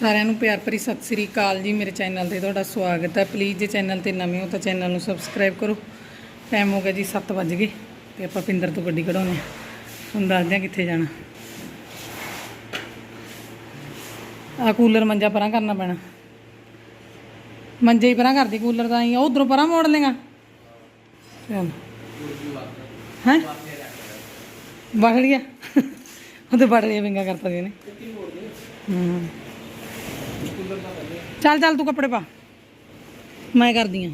ਸਾਰਿਆਂ ਨੂੰ ਪਿਆਰ ਭਰੀ ਸਤਿ ਸ੍ਰੀ ਅਕਾਲ ਜੀ। ਮੇਰੇ ਚੈਨਲ ਤੇ ਤੁਹਾਡਾ ਸਵਾਗਤ ਹੈ। ਪਲੀਜ਼ ਜੇ ਚੈਨਲ ਤੇ ਨਵੇਂ ਹੋ ਤਾਂ ਚੈਨਲ ਨੂੰ ਸਬਸਕ੍ਰਾਈਬ ਕਰੋ। ਟਾਈਮ ਹੋ ਗਿਆ ਜੀ 7 ਵਜ ਗਏ ਤੇ ਆਪਾਂ ਪਿੰਦਰ ਤੋਂ ਗੱਡੀ ਕਢਾਉਣੇ ਆ ਤੁਹਾਨੂੰ ਦੱਸਦੇ ਆ ਕਿੱਥੇ ਜਾਣਾ। ਆ ਕੂਲਰ ਮੰਜਾ ਪਰਾਂ ਕਰਨਾ ਪੈਣਾ। ਮੰਜੇ ਹੀ ਪਰਾਂ ਕਰਦੀ ਕੂਲਰ ਦਾ ਹੀ ਉਧਰੋਂ ਪਰਾਂ ਮੋੜ ਲੇਗਾ ਚਲ। ਹੈ? ਵੜ ਗਿਆ। ਉਹਦੇ ਵੜ ਗਿਆ ਵਿੰਗਾ ਕਰਤਾ ਜੀ ਨੇ ਹੂੰ। ਚੱਲ ਚੱਲ ਤੂੰ ਕੱਪੜੇ ਪਾ। ਮੈਂ ਕਰਦੀ ਆਂ।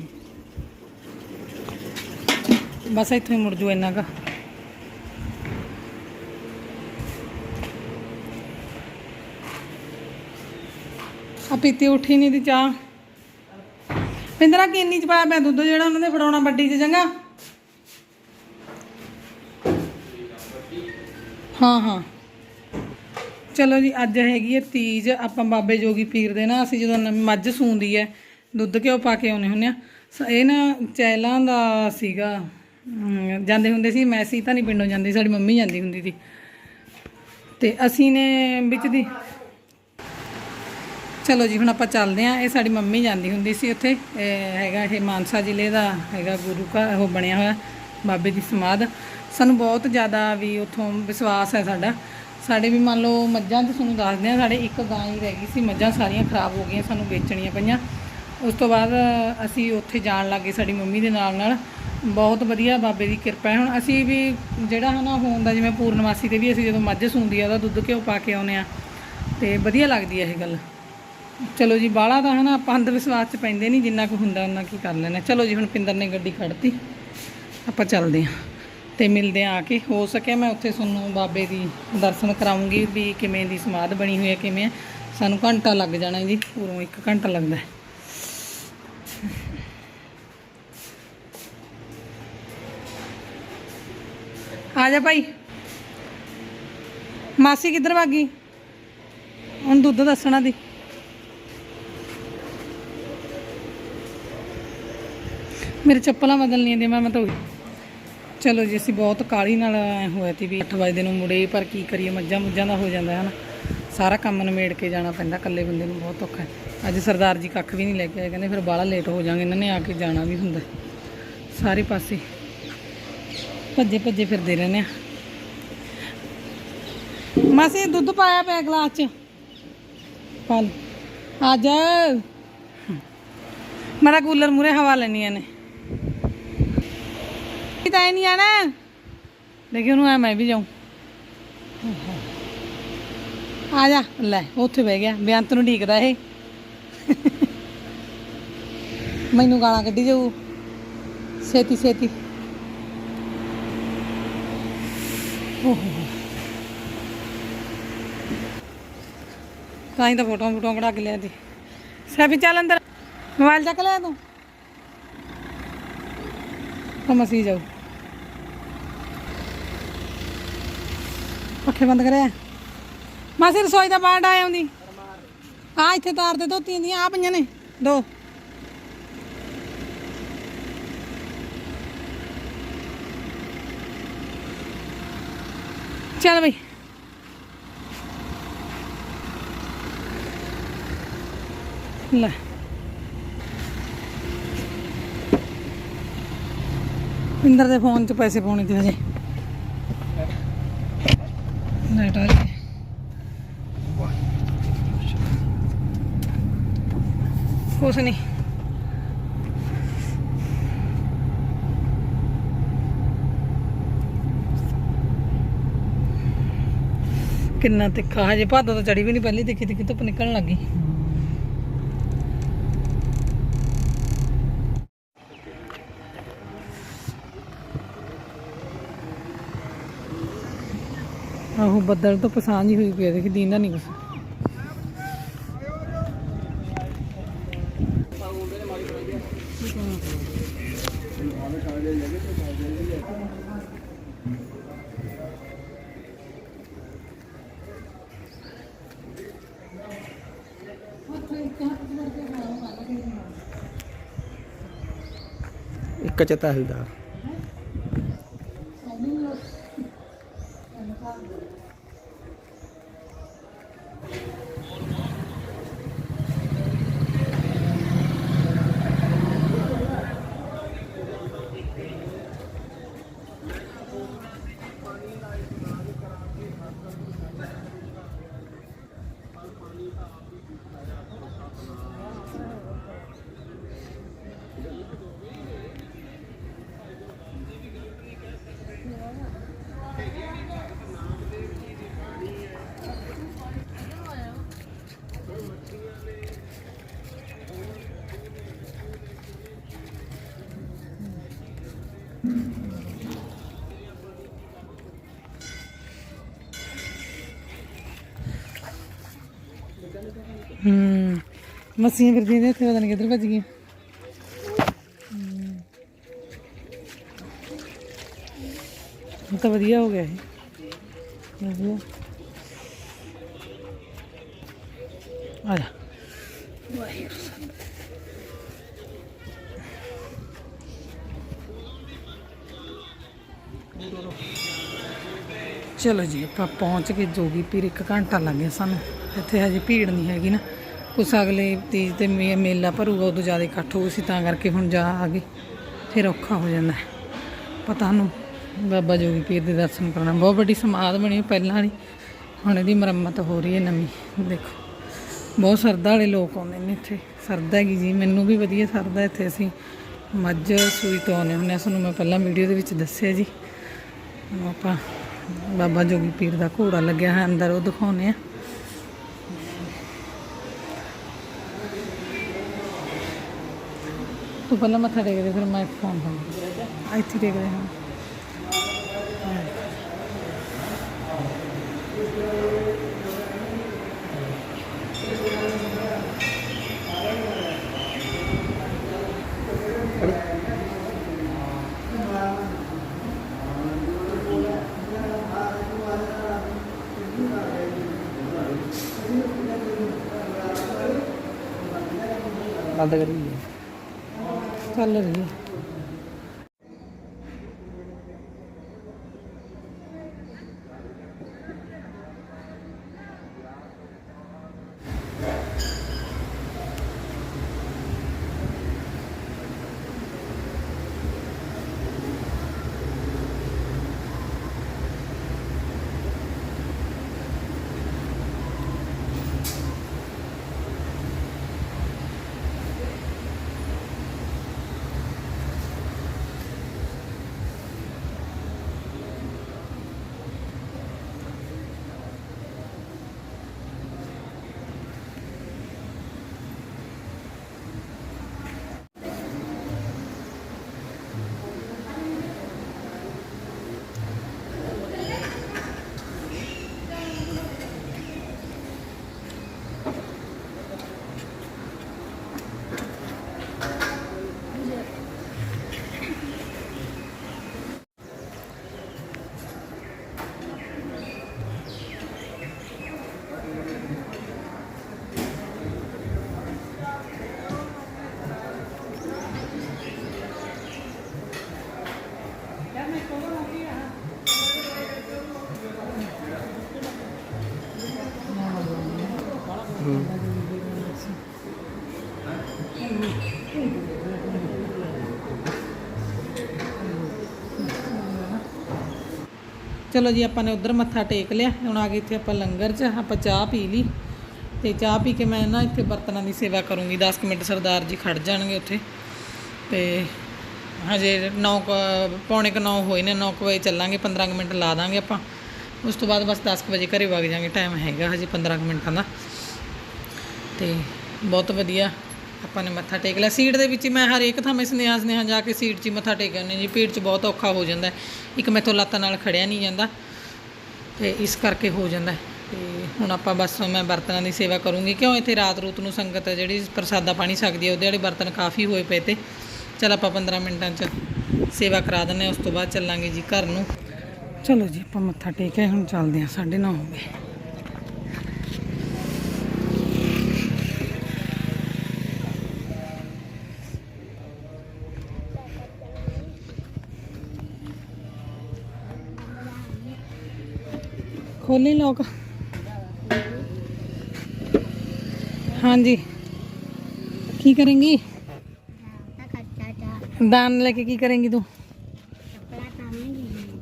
ਬਸ ਇੱਥੋਂ ਹੀ ਮੁੜ ਜੂ ਇੰਨਾ ਕਾ। ਆ ਪੀਤੀ ਉੱਠੀ ਨਹੀਂ ਦੀ ਚਾਹ। ਪਿੰਦਰਾ, ਕਿੰਨੀ ਚ ਪਾਇਆ ਮੈਂ ਦੁੱਧ ਜਿਹੜਾ ਉਹਨਾਂ ਨੇ ਫੜਾਉਣਾ ਵੱਡੀ ਚ, ਚੰਗਾ? ਹਾਂ ਹਾਂ। ਚਲੋ ਜੀ, ਅੱਜ ਹੈਗੀ ਹੈ ਤੀਜ, ਆਪਾਂ ਬਾਬੇ ਜੋਗੀ ਪੀਰ ਦੇ ਨਾ ਅਸੀਂ ਜਦੋਂ ਨਵੀਂ ਮੱਝ ਸੂੰਦੀ ਹੈ, ਦੁੱਧ ਘਿਓ ਪਾ ਕੇ ਆਉਨੇ ਹੁੰਨੇ ਆ ਇਹ ਨਾ ਚੈਲਾਂ ਦਾ ਸੀਗਾ ਜਾਂਦੇ ਹੁੰਦੇ ਸੀ, ਮੈਂ ਸੀ ਤਾਂ ਨਹੀਂ ਪਿੰਡੋਂ ਜਾਂਦੀ, ਸਾਡੀ ਮੰਮੀ ਜਾਂਦੀ ਹੁੰਦੀ ਸੀ। ਤੇ ਅਸੀਂ ਨੇ ਵਿੱਚ ਦੀ ਚਲੋ ਜੀ, ਹੁਣ ਆਪਾਂ ਚੱਲਦੇ ਆਂ ਇਹ ਸਾਡੀ ਮੰਮੀ ਜਾਂਦੀ ਹੁੰਦੀ ਸੀ ਉੱਥੇ। ਹੈਗਾ ਇਹ ਮਾਨਸਾ ਜ਼ਿਲ੍ਹੇ ਦਾ ਹੈਗਾ ਗੁਰੂ ਘਰ, ਉਹ ਬਣਿਆ ਹੋਇਆ, ਬਾਬੇ ਦੀ ਸਮਾਧ। ਸਾਨੂੰ ਬਹੁਤ ਜ਼ਿਆਦਾ ਵੀ ਉੱਥੋਂ ਵਿਸ਼ਵਾਸ ਹੈ ਸਾਡਾ। ਸਾਡੇ ਵੀ ਮੰਨ ਲਓ ਮੱਝਾਂ ਤੇ ਤੁਹਾਨੂੰ ਦੱਸਦੇ ਆ ਸਾਡੇ ਇੱਕ ਗਾਂ ਹੀ ਰਹਿ ਗਈ ਸੀ, ਮੱਝਾਂ ਸਾਰੀਆਂ ਖਰਾਬ ਹੋ ਗਈਆਂ, ਸਾਨੂੰ ਵੇਚਣੀਆਂ ਪਈਆਂ। ਉਸ ਤੋਂ ਬਾਅਦ ਅਸੀਂ ਉੱਥੇ ਜਾਣ ਲੱਗੇ ਸਾਡੀ ਮੰਮੀ ਦੇ ਨਾਲ ਨਾਲ। ਬਹੁਤ ਵਧੀਆ ਬਾਬੇ ਦੀ ਕਿਰਪਾ ਹੈ। ਹੁਣ ਅਸੀਂ ਵੀ ਜਿਹੜਾ ਹਨਾ ਦਾ ਜਿਵੇਂ ਪੂਰਨਮਾਸੀ ਤੇ ਵੀ ਅਸੀਂ ਜਦੋਂ ਮੱਝ ਸੂੰਦੀ ਆ, ਉਹਦਾ ਦੁੱਧ ਘਿਓ ਪਾ ਕੇ ਆਉਨੇ ਆ। ਤੇ ਵਧੀਆ ਲੱਗਦੀ ਹੈ ਇਹ ਗੱਲ। ਚਲੋ ਜੀ, ਬਾਹਲਾ ਤਾਂ ਹਨਾ ਆਪਾਂ ਅੰਧ ਵਿਸ਼ਵਾਸ ਚ ਪੈਂਦੇ ਨਹੀਂ ਜਿੰਨਾ ਕੁ ਹੁੰਦਾ ਉਹਨਾਂ ਕੀ ਕਰ ਲੈਣਾ ਚਲੋ ਜੀ, ਹੁਣ ਪਿੰਦਰ ਨੇ ਗੱਡੀ ਖੜਤੀ ਆਪਾਂ ਚੱਲਦੇ ਹਾਂ। ਤੇ ਮਿਲਦੇ ਆ ਕੇ। ਹੋ ਸਕਿਆ ਮੈਂ ਉੱਥੇ ਤੁਹਾਨੂੰ ਬਾਬੇ ਦੀ ਦਰਸ਼ਨ ਕਰਾਉਂਗੀ ਵੀ ਕਿਵੇਂ ਦੀ ਸਮਾਧ ਬਣੀ ਹੋਈ ਹੈ, ਕਿਵੇਂ ਹੈ। ਸਾਨੂੰ ਘੰਟਾ ਲੱਗ ਜਾਣਾ ਜੀ ਪੂਰੋਂ 1 ਘੰਟਾ ਲੱਗਦਾ ਆ ਜਾ ਭਾਈ। ਮਾਸੀ ਕਿੱਧਰ ਭਾਗੀ ਹੁਣ ਦੁੱਧ ਦੱਸਣਾ ਦੀ। ਮੇਰੇ ਚੱਪਲਾਂ ਬਦਲਣੀਆਂ ਦੀ ਮੈਂ ਮੈਂ ਤਾਂ ਚਲੋ ਜੀ, ਅਸੀਂ ਬਹੁਤ ਕਾਲੀ ਨਾਲ ਹੋਇਆ ਤੀ ਵੀ 8 ਵਜੇ ਨੂੰ ਮੁੜੇ, ਪਰ ਕੀ ਕਰੀਏ, ਮੱਝਾਂ ਮੁੱਝਾਂ ਦਾ ਹੋ ਜਾਂਦਾ ਹੈ ਨਾ। ਸਾਰਾ ਕੰਮ ਨਿਮੇੜ ਕੇ ਜਾਣਾ ਪੈਂਦਾ, ਇਕੱਲੇ ਬੰਦੇ ਨੂੰ ਬਹੁਤ ਔਖਾ ਅੱਜ ਸਰਦਾਰ ਜੀ ਕੱਖ ਵੀ ਨਹੀਂ ਲੈ ਕੇ ਆਏ, ਕਹਿੰਦੇ ਫਿਰ ਬਾਹਲਾ ਲੇਟ ਹੋ ਜਾਾਂਗੇ ਇਹਨਾਂ ਨੇ ਆ ਕੇ ਜਾਣਾ ਵੀ ਹੁੰਦਾ ਸਾਰੇ ਪਾਸੇ ਭੱਜੇ ਭੱਜੇ ਫਿਰਦੇ ਰਹਿੰਦੇ ਆ। ਮਾਸੀ, ਦੁੱਧ ਪਾਇਆ ਪਿਆ ਗਲਾਸ ਚ। ਪਾ ਲੈ। ਆ ਜਾ। ਮੇਰਾ ਕੂਲਰ ਮੂਰੇ ਹਵਾ ਲੈਣੀਆਂ ਨੇ। ਤਾਂ ਨਹੀਂ ਆਣਾ ਦੇਖੀ ਉਹਨੂੰ ਆ ਮੈਂ ਵੀ ਜਾਉਂ ਆ ਜਾ, ਲੈ, ਉੱਥੇ ਬਹਿ ਗਿਆ, ਬੇਅੰਤ ਨੂੰ ਢੀਕਦਾ ਇਹ। ਮੈਨੂੰ ਗਾਲਾਂ ਕੱਢੀ ਜਾਊ। ਛੇਤੀ ਛੇਤੀ। ਓਹੋ ਤਾਂ ਹੀ ਤਾਂ ਫੋਟੋਆਂ ਫੋਟੋਆਂ ਕਢਾ ਕੇ ਲਿਆ ਦੀ ਸੈਫੀ, ਚੱਲ ਅੰਦਰ। ਮੋਬਾਈਲ ਚੱਕ ਲਿਆ ਤੂੰ। ਤਾਂ ਮਸੀ ਜਾਓ ਪੱਖੇ ਬੰਦ ਕਰਿਆ। ਮਾਸੀ, ਰਸੋਈ ਦਾ ਬਾਂਡ ਆਇਆ ਆਉਂਦੀ। ਆ ਇੱਥੇ ਤਾਰ ਦੇ ਧੋਤੀਆਂ ਦੀਆਂ ਆ ਪਈਆਂ ਨੇ। ਦੋ। ਚੱਲ ਬਈ। ਲੈ। ਇੰਦਰ ਦੇ ਫੋਨ 'ਚ ਪੈਸੇ ਪਾਉਣੇ ਤੇ ਹਜੇ। ਲਾਈਟ ਆ ਗਈ ਕੁਛ ਨਹੀਂ। ਕਿੰਨਾ ਤਿੱਖਾ, ਹਜੇ ਭਾਦੋ ਤਾਂ ਚੜੀ ਵੀ ਨਹੀਂ, ਪਹਿਲੀ ਦੇਖੀ ਦੇਖੀ ਧੁੱਪ ਨਿਕਲਣ ਲੱਗੀ ਆਹੋ ਬੱਦਲ ਤੋਂ ਪਛਾਣ ਹੀ ਹੋਈ ਪਈ ਦੇਖੀ ਦੀਂਦਾ ਨਹੀਂ ਕੁਛ। ਇੱਕ ਚਤਾ ਤਹਿਲਦਾਰ ਹੂੰ ਮੱਸੀਆਂ ਫਿਰਦੀਆਂ ਨੇ ਇੱਥੇ ਪਤਾ ਨਹੀਂ ਕਿੱਧਰ ਭੱਜ ਗਈਆਂ ਹੂੰ। ਹੁਣ ਤਾਂ ਵਧੀਆ ਹੋ ਗਿਆ ਇਹ ਵਧੀਆ ਆ ਚਲੋ ਜੀ, ਆਪਾਂ ਪਹੁੰਚ ਕੇ ਜੋਗੀ ਪੀਰ ਇੱਕ ਘੰਟਾ ਲੱਗ ਗਿਆ ਸਾਨੂੰ। ਇੱਥੇ ਹਜੇ ਭੀੜ ਨਹੀਂ ਹੈਗੀ ਨਾ। ਕੁਛ ਅਗਲੇ ਤੀਜ ਤੇ ਮੇ- ਮੇਲਾ ਭਰੂਗਾ, ਉਦੋਂ ਜ਼ਿਆਦਾ ਇਕੱਠ ਹੋਊ ਸੀ ਤਾਂ ਕਰਕੇ ਹੁਣ ਜਾ ਆ ਗਏ ਫਿਰ ਔਖਾ ਹੋ ਜਾਂਦਾ ਹੈ। ਪਤਾ ਨੂੰ ਬਾਬਾ ਜੋਗੀ ਪੀਰ ਦੇ ਦਰਸ਼ਨ ਕਰਨਾ ਬਹੁਤ ਵੱਡੀ ਸਮਾਧ ਬਣੀ ਹੋਈ ਪਹਿਲਾਂ ਵਾਲੀ। ਹੁਣ ਇਹਦੀ ਮੁਰੰਮਤ ਹੋ ਰਹੀ ਹੈ ਨਵੀਂ। ਦੇਖੋ, ਬਹੁਤ ਸਰਦਾ ਵਾਲੇ ਲੋਕ ਆਉਂਦੇ ਨੇ ਇੱਥੇ। ਸਰਦਾ ਹੈਗੀ ਜੀ, ਮੈਨੂੰ ਵੀ ਵਧੀਆ ਸਰਦਾ ਇੱਥੇ ਅਸੀਂ ਮੱਝ ਸੂਈ ਤੋਂ ਆਉਂਦੇ ਹੁੰਦੇ ਹਾਂ। ਤੁਹਾਨੂੰ ਮੈਂ ਪਹਿਲਾਂ ਵੀਡੀਓ ਦੇ ਵਿੱਚ ਦੱਸਿਆ ਜੀ। ਹੁਣ ਆਪਾਂ ਬਾਬਾ ਜੋਗੀ ਪੀਰ ਦਾ ਘੋੜਾ ਲੱਗਿਆ ਹੈ, ਅੰਦਰ ਉਹ ਦਿਖਾਉਂਦੇ ਆ ਤੂੰ ਪਹਿਲਾਂ ਮੱਥਾ ਟੇਕਦੇ ਫਿਰ ਮੈਂ ਫੋਨ ਕਰੂੰ ਇੱਥੇ ਟੇਕਦੇ ਹਾਂ। ਬੰਦ ਕਰੀ। ਚੱਲ ਰਹੀ ਹੈ। ਚਲੋ ਜੀ, ਆਪਾਂ ਨੇ ਉਧਰ ਮੱਥਾ ਟੇਕ ਲਿਆ। ਹੁਣ ਆ ਗਏ ਇੱਥੇ ਆਪਾਂ ਲੰਗਰ 'ਚ, ਆਪਾਂ ਚਾਹ ਪੀ ਲਈ। ਤੇ ਚਾਹ ਪੀ ਕੇ ਮੈਂ ਨਾ ਇੱਥੇ ਬਰਤਨਾਂ ਦੀ ਸੇਵਾ ਕਰੂੰਗੀ। 10 ਕੁ ਮਿੰਟ ਸਰਦਾਰ ਜੀ ਖੜ ਜਾਣਗੇ ਉੱਥੇ। ਤੇ ਹਜੇ 9 ਪੌਣੇ ਕੁ 9 ਹੋਏ ਨੇ 9 ਵਜੇ ਚੱਲਾਂਗੇ 15 ਕੁ ਮਿੰਟ ਲਾ ਦਾਂਗੇ ਆਪਾਂ। ਉਸ ਤੋਂ ਬਾਅਦ ਬਸ 10 ਕੁ ਵਜੇ ਘਰੇ ਵਗ ਜਾਾਂਗੇ ਟਾਈਮ ਹੈਗਾ ਹਜੇ 15 ਕੁ ਮਿੰਟਾਂ ਦਾ। ਤੇ ਬਹੁਤ ਵਧੀਆ। ਆਪਾਂ ਨੇ ਮੱਥਾ ਟੇਕ ਲਿਆ। ਸੀਟ ਦੇ ਵਿੱਚ ਹੀ ਮੈਂ ਹਰੇਕ ਥਾਂ ਮੈਂ ਸੁਨੇਹਾ ਸੁਨੇਹਾ ਜਾ ਕੇ ਸੀਟ 'ਚ ਹੀ ਮੱਥਾ ਟੇਕ ਆਉਂਦੀ ਜੀ। ਭੀੜ 'ਚ ਬਹੁਤ ਔਖਾ ਹੋ ਜਾਂਦਾ ਹੈ। ਇੱਕ ਮੈਥੋਂ ਲੱਤਾਂ ਨਾਲ ਖੜਿਆ ਨਹੀਂ ਜਾਂਦਾ। ਤੇ ਇਸ ਕਰਕੇ ਹੋ ਜਾਂਦਾ ਹੈ। ਤੇ ਹੁਣ ਆਪਾਂ ਬਸ ਮੈਂ ਬਰਤਨਾਂ ਦੀ ਸੇਵਾ ਕਰੂੰਗੀ। ਕਿਉਂ? ਇੱਥੇ ਰਾਤ ਰੂਤ ਨੂੰ ਸੰਗਤ ਜਿਹੜੀ ਪ੍ਰਸਾਦਾ ਪਾਣੀ ਸਕਦੀ ਹੈ। ਉਹਦੇ ਵਾਲੇ ਬਰਤਨ ਕਾਫੀ ਹੋਏ ਪਏ ਤੇ। ਚਲ ਆਪਾਂ 15 ਮਿੰਟਾਂ 'ਚ ਸੇਵਾ ਕਰਾ ਦਿੰਦੇ ਹਾਂ। ਉਸ ਤੋਂ ਬਾਅਦ ਚੱਲਾਂਗੇ ਜੀ ਘਰ ਨੂੰ। ਚਲੋ ਜੀ, ਆਪਾਂ ਮੱਥਾ ਟੇਕਿਆ ਹੁਣ ਚੱਲਦੇ ਹਾਂ। 9:30 ਹੋ ਗਏ। ਖੋਲੀ ਲੋਕ। ਹਾਂਜੀ। ਕੀ ਕਰੇਂਗੀ? ਦਾਨ ਲੈ ਕੇ ਕੀ ਕਰੇਂਗੀ ਤੂੰ?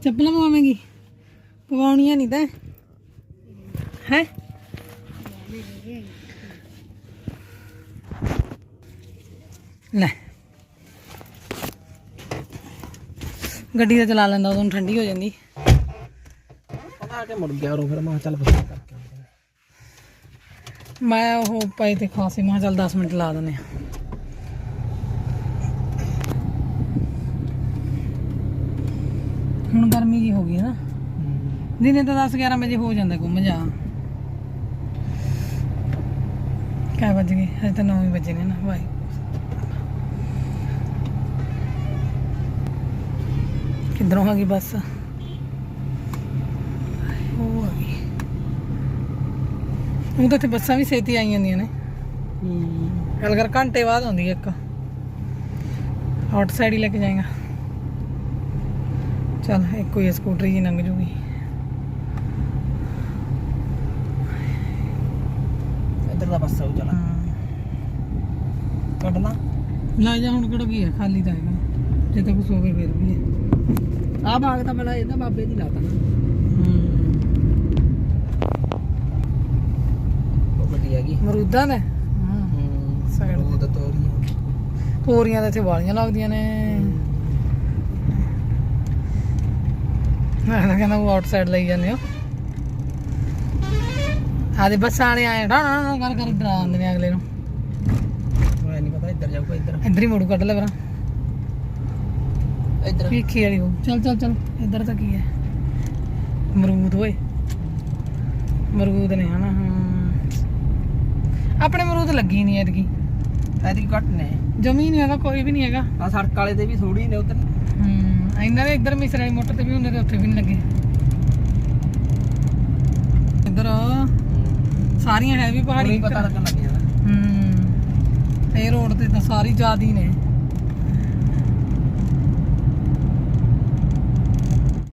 ਚੱਪਲਾਂ ਪਵਾਵੇਂਗੀ। ਪਵਾਉਣੀਆਂ ਨਹੀਂ ਤਾਂ। ਹੈ? ਲੈ। ਗੱਡੀ ਦਾ ਚਲਾ ਲੈਂਦਾ, ਉਦੋਂ ਠੰਡੀ ਹੋ ਜਾਂਦੀ। ਪਤਾ ਕਿ ਮੁੜ ਗਿਆ ਉਹ ਫਿਰ ਮੈਂ ਕਿਹਾ ਚੱਲ ਬਸ ਕਰਕੇ ਆਉਂਦੇ ਹਾਂ। ਮੈਂ ਉਹ ਪਏ ਤੇ ਖਾਸੇ, ਮੈਂ ਕਿਹਾ ਚੱਲ 10 ਮਿੰਟ ਲਾ ਦਿੰਦੇ ਆ। ਹੁਣ ਗਰਮੀ ਜੀ ਹੋ ਗਈ ਹੈ ਨਾ। ਦਿਨੇ ਤਾਂ 10 11 ਵਜੇ ਹੋ ਜਾਂਦਾ ਘੁੰਮ ਜਾ। ਕਿਆ ਵੱਜ ਗਏ? ਹਜੇ ਤਾਂ 9 ਵਜੇ ਨੇ ਨਾ ਵਾਈ ਕਿੱਧਰੋਂ ਆ ਗਈ ਬੱਸ ਉਹ ਆ ਗਈ ਉਹ ਤਾਂ ਇੱਥੇ ਬੱਸਾਂ ਵੀ ਛੇਤੀ ਆਈ ਜਾਂਦੀਆਂ ਨੇ। ਹੂੰ। ਗੱਲ ਕਰ ਘੰਟੇ ਬਾਅਦ ਆਉਂਦੀ ਹੈ ਇੱਕ। ਆਊਟ ਸਾਈਡ ਹੀ ਲੈ ਕੇ ਜਾਏਗਾ। ਚਲ ਇੱਕ ਕੋਈ ਸਕੂਟਰੀ ਜੀ ਲੰਘ ਜੂਗੀ। ਇੱਧਰ ਦਾ ਬੱਸ ਆਉ ਚਲਾ। ਕੱਢਣਾ ਲੈ। ਜਾ ਹੁਣ ਕਿਹੜਾ ਕੀ ਹੈ ਖਾਲੀ ਤਾਂ ਹੈਗਾ। ਜੇ ਤਾਂ ਕੁਛ ਹੋਵੇ ਫਿਰ ਵੀ ਹੈ ਆ ਬਾਗ ਤਾਂ ਪਹਿਲਾਂ ਇਹਦਾ ਬਾਬੇ ਦੀ ਲਾਤਾ ਨਾ ਉਹ ਗੱਡੀ ਹੈਗੀ ਮਰੂਦਾਂ ਦਾ ਹੂੰ Side ਉਹ ਤਾਂ ਤੋਰੀ ਤੋਰੀਆਂ ਤਾਂ ਇੱਥੇ ਵਾਲੀਆਂ ਲੱਗਦੀਆਂ ਨੇ। ਮੈਂ ਤਾਂ ਕਹਿੰਦਾ ਉਹ ਆਊਟ ਸਾਈਡ ਲਈ ਜਾਂਦੇ ਹੋ। ਆਦੇ ਬੱਸਾਂ ਵਾਲੇ ਆਏ ਡਾ ਨਾ ਕਰ ਕਰ ਡਰਾ ਦਿੰਦੇ ਨੇ ਅਗਲੇ ਨੂੰ। ਮੈਂ ਨਹੀਂ ਪਤਾ ਇੱਧਰ ਜਾਊਗਾ ਇੱਧਰ। ਇੱਧਰ ਹੀ ਮੋੜੂ ਕੱਢ ਲੈ ਬਰਾ ਇੱਧਰ। ਵੇਖੀ ਵਾਲੀ ਉਹ ਚੱਲ ਚੱਲ ਚੱਲ ਇੱਧਰ ਤਾਂ ਕੀ ਹੈ। ਮਰੂਦ ਓਏ। ਮਰੂਦ ਨੇ ਹਨਾ ਹਾਂ। ਆਪਣੇ ਮਰੂਦ ਲੱਗੀ ਨਹੀਂ ਐਤਕੀ। ਐਦੀ ਘੱਟ ਨੇ। ਜਮੀ ਨਹੀਂ ਹੈਗਾ ਕੋਈ ਵੀ ਨਹੀਂ ਹੈਗਾ। ਆ ਸੜਕ ਵਾਲੇ ਤੇ ਵੀ ਥੋੜੀ ਨੇ ਉਧਰ। ਹੂੰ ਇਹਨਾਂ ਦੇ ਇੱਧਰ ਮਿਸਰਾਈ ਮੋਟਰ ਤੇ ਵੀ ਹੁੰਦੇ ਤੇ ਉੱਥੇ ਵੀ ਨਹੀਂ ਲੱਗੇ। ਇੱਧਰ ਸਾਰੀਆਂ ਹੈ ਵੀ ਪਹਾੜੀ ਪਤਾ ਲੱਗਣ ਲੱਗ ਜਾਣਾ ਹੂੰ ਇਹ ਰੋਡ ਤੇ ਤਾਂ ਸਾਰੀ ਜ਼ਿਆਦੀ ਨੇ।